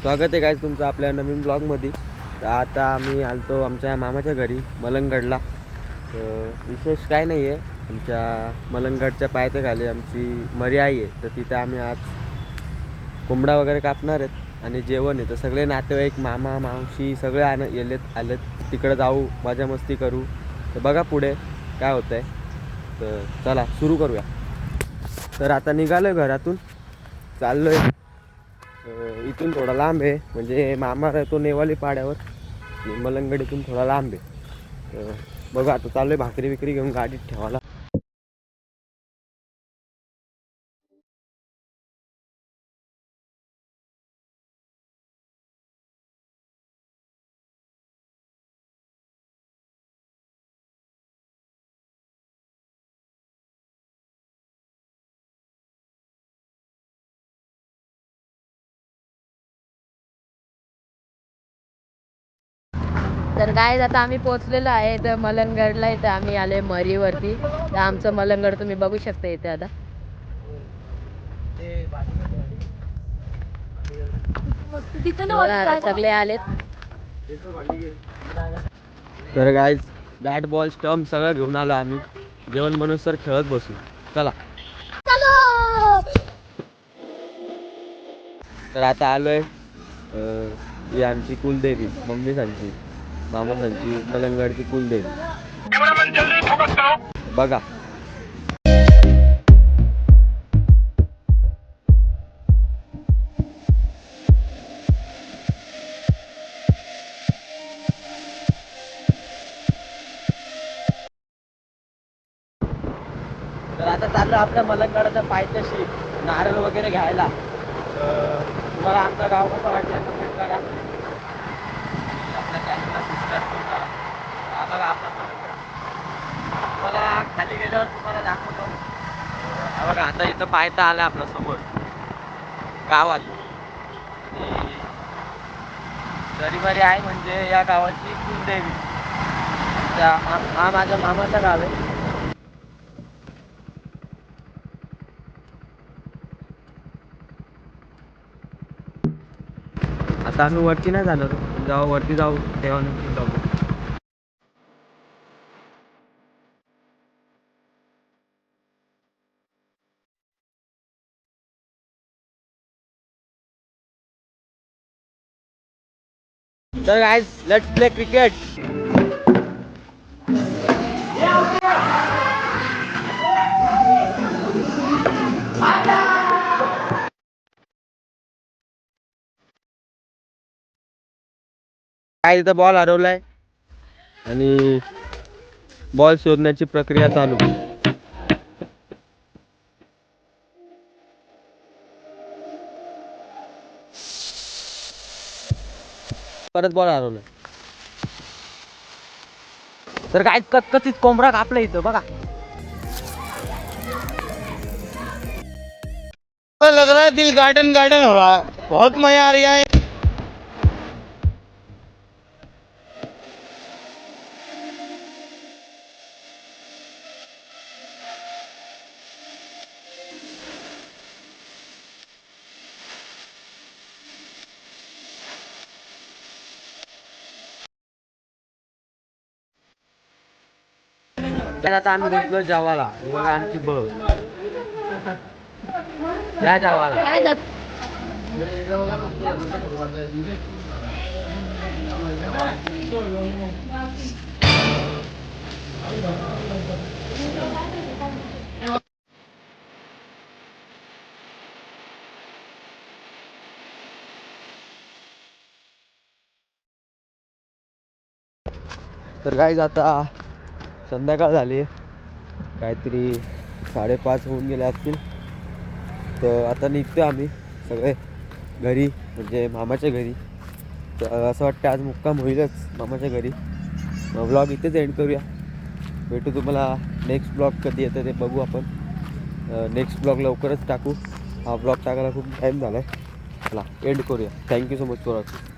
स्वागत आहे काय तुमचं आपल्या नवीन ब्लॉगमध्ये तर आता आम्ही आलतो आमच्या मामाच्या घरी मलंगडला. तर विशेष काय नाही आहे आमच्या मलंगडच्या पायथ्या खाली आमची मरी आई आहे. तर तिथे आम्ही आज कोंबडा वगैरे कापणार आहेत आणि जेवण आहे. तर सगळे नातेवाईक मामा मावशी सगळे आण येलेत आलेत. तिकडं जाऊ मजा मस्ती करू. तर बघा पुढे काय होतं आहे तर चला सुरू करूया. तर आता निघालो आहे घरातून. चाललो आहे इथून थोडा लांब आहे. म्हणजे मामा राहतो नेवाली पाड्यावर आणि मलंगड इथून थोडा लांब आहे. बघा आता चालू आहे भाकरी विक्री घेऊन गाडीत ठेवायला. तर काय आता आम्ही पोहोचलेलो आहे तर मलंगडला. इथं आम्ही आले मरीवरती. तर आमचं मलंगड तुम्ही बघू शकता इथे आता. सगळे आलेत. तर काय बॅट बॉल स्टम्प सगळं घेऊन आलो आम्ही. जेवण म्हणून सर खेळत बसू. चला. तर आता आलोय ही आमची कुलदेवी मम्मी सांची मामा सांची मलंगडची कुलदेवी. बघा. तर आता चाललं आपल्या मलंगडाच्या पायथ्याशी नारळ वगैरे घ्यायला. तुम्हाला आमचं गाव कसं वाटलं कमेंट करा आपल्या चॅनलला सबस्क्राईब करून करा हा बघा. आपला मलंगड. खाली गेल्यावर तुम्हाला दाखवतो. बघा आता इथं पाहता आलं आपल्यासमोर गावात. आणि दरीबारी आहे म्हणजे या गावाची कुलदेवी. हा- माझ्या मामाचं गाव आहे. आता आम्ही वरती नाही जाणार. जाऊ वरती जाऊ तेव्हा जाऊ. तर गाईज लेट्स प्ले क्रिकेट काय तिथं बॉल हरवलाय. आणि बॉल शोधण्याची प्रक्रिया चालू. परत बॉल हरवलं. तर काय कचकचीत कोंबडा कापला इथं बघा. लग रहा है दिल गार्डन गार्डन हो रहा है. बहुत मजा आ रहा है. आता आम्ही घेतलो जेवायला ही बघा आमची बघ या जेवायला काय जात तर काय आता संध्याकाळ झाली. काहीतरी साडेपाच होऊन गेले असतील. तर आता निघतो आम्ही सगळे घरी म्हणजे मामाच्या घरी. तर असं वाटतं आज मुक्काम होईलच मामाच्या घरी. ब्लॉग इथेच एंड करूया. भेटू तुम्हाला नेक्स्ट ब्लॉग कधी येतं ते बघू आपण. नेक्स्ट ब्लॉग लवकरच टाकू. हा ब्लॉग टाकायला खूप टाईम झाला आहे चला एंड करूया. Thank you so much for watching